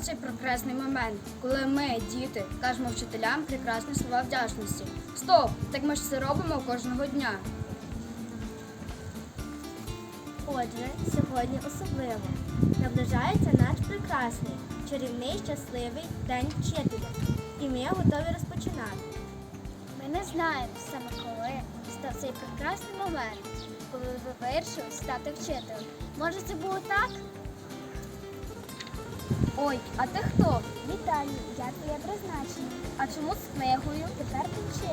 цей прекрасний момент, коли ми, діти, кажемо вчителям прекрасні слова вдячності. Стоп! Так ми ж це робимо кожного дня. Отже, сьогодні особливо. Наближається наш прекрасний, чарівний, щасливий день вчителя. І ми готові розпочинати. Ми не знаємо саме коли став цей прекрасний момент, коли ви вирішили стати вчителем. Може, це було так? Ой, а ти хто? Вітаю, я твоє призначення. А чому з книгою? Тепер ти.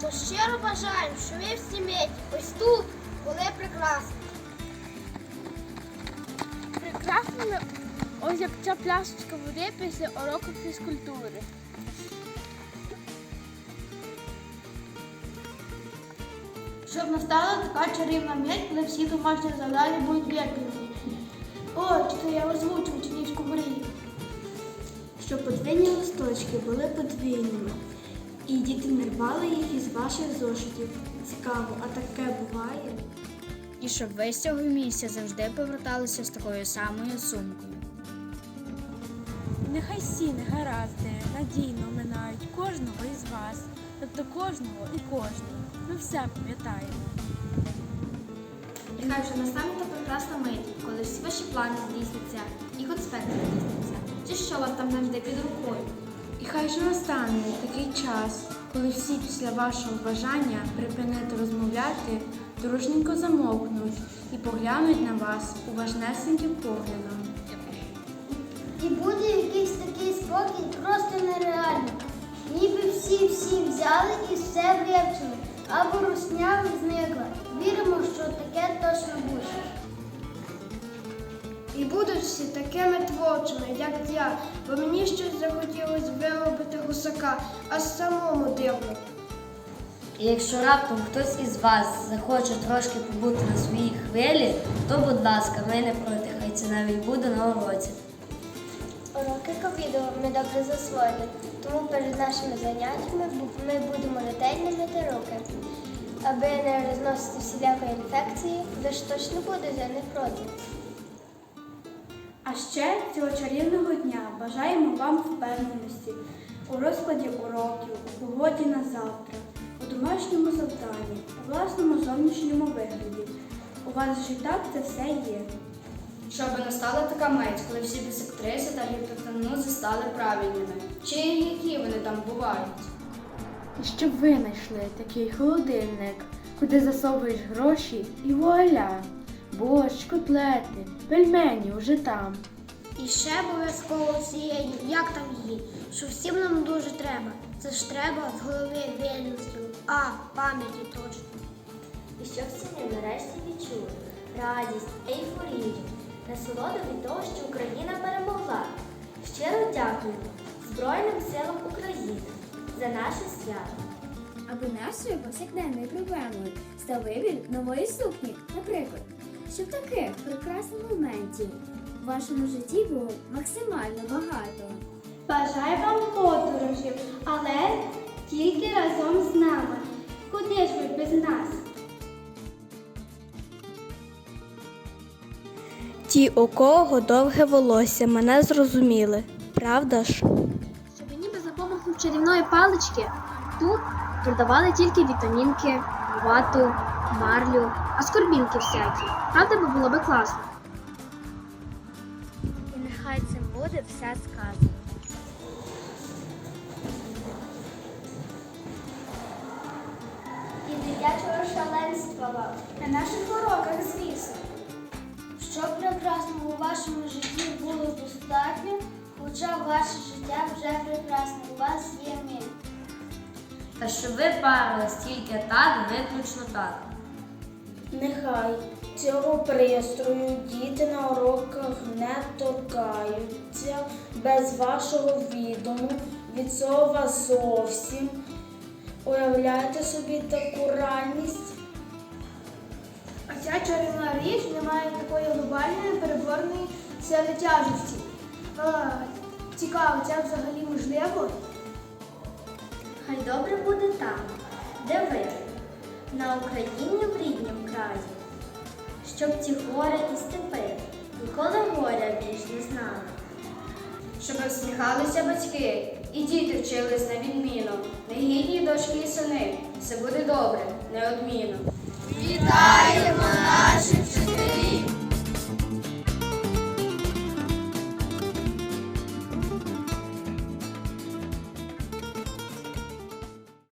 То щиро бажаю, що ви всі мить ось тут були прекрасні. Прекрасними ось як ця пляшечка води після уроку фізкультури. Щоб настала така чарівна мить, коли всі домашні завдання будуть виконані. Я озвучу учнівську мрію. Щоб подвійні листочки були подвійними. І діти не рвали їх із ваших зошитів. Цікаво, а таке буває? І щоб ви з цього місця завжди поверталися з такою самою сумкою. Нехай всі негаразди надійно минають кожного із вас, тобто кожного і кожного. Ми все пам'ятаємо. Нехай вже настане та прекрасна мить, коли всі ваші плани здійсняться і конспекти здійсняться. Чи що вас там завжди під рукою? І хай же настане такий час, коли всі після вашого бажання припинити розмовляти, дружненько замовкнуть і поглянуть на вас уважнесеньким поглядом. І буде якийсь такий спокій просто нереальний. Ніби всі-всі взяли точно буде. І будуть всі такими творчими, як я, бо мені щось захотілося виробити гусака, а самому дивно. І якщо раптом хтось із вас захоче трошки побути на своїй хвилі, то, будь ласка, ми не проти, хай це навіть буде на уроці. Уроки ковіду ми добре засвоїли, тому перед нашими заняттями ми будемо ретельно мити руки. Аби не розносити всілякої інфекції, ви ж точно будете не проти. А ще цього чарівного дня бажаємо вам впевненості у розкладі уроків, у погоді на завтра, у домашньому завданні, у власному зовнішньому вигляді. У вас же і так це все є. Щоб настала така мить, коли всі дисектриси та гіпотенузи стали правильними. Чи які вони там бувають? І щоб ви знайшли такий холодильник, куди засовуєш гроші і вуаля. Борщ, котлети, пельмені вже там. І ще обов'язково цієї, як там її, що всім нам дуже треба. Це ж треба з голови вільності, а пам'яті точно. І щоб всі нарешті відчули радість, ейфорію, насолоду від того, що Україна перемогла. Щиро дякуємо Збройним силам України за наше свято. Аби нашою повсякденною проблемою став вибір нової сукні, наприклад, щоб таких прекрасних моментів в вашому житті було максимально багато. Бажаю вам подорожів, але тільки разом з нами. Куди ж ви без нас? Ті, у кого довге волосся, мене зрозуміли, правда ж? Чарівної палички тут продавали тільки вітамінки, вату, марлю, а скорбінки всякі. Правда би було би класно. І нехай цим буде все сказано. І дитячого шаленства вам. На наших уроках, звісно. Щоб прекрасного у вашому житті було достатньо, хоча ваше життя вже прекрасне, у вас є ми. Та щоб ви парились тільки так, виключно так. Нехай цього пристрою діти на уроках не торкаються без вашого відому, від слова зовсім. Уявляєте собі таку ранність? А ця чарівна річ не має такої глобальної переборної сили тяжесті. А, цікаво, це взагалі можливо? Хай добре буде там, де ви, на Україні в ріднім краї, щоб ті гори і степи Ніколи горя більш не знали. Щоб всміхалися батьки, і діти вчились на відміну. Негідні дошки і сини, все буде добре, неодмінно. Вітаємо!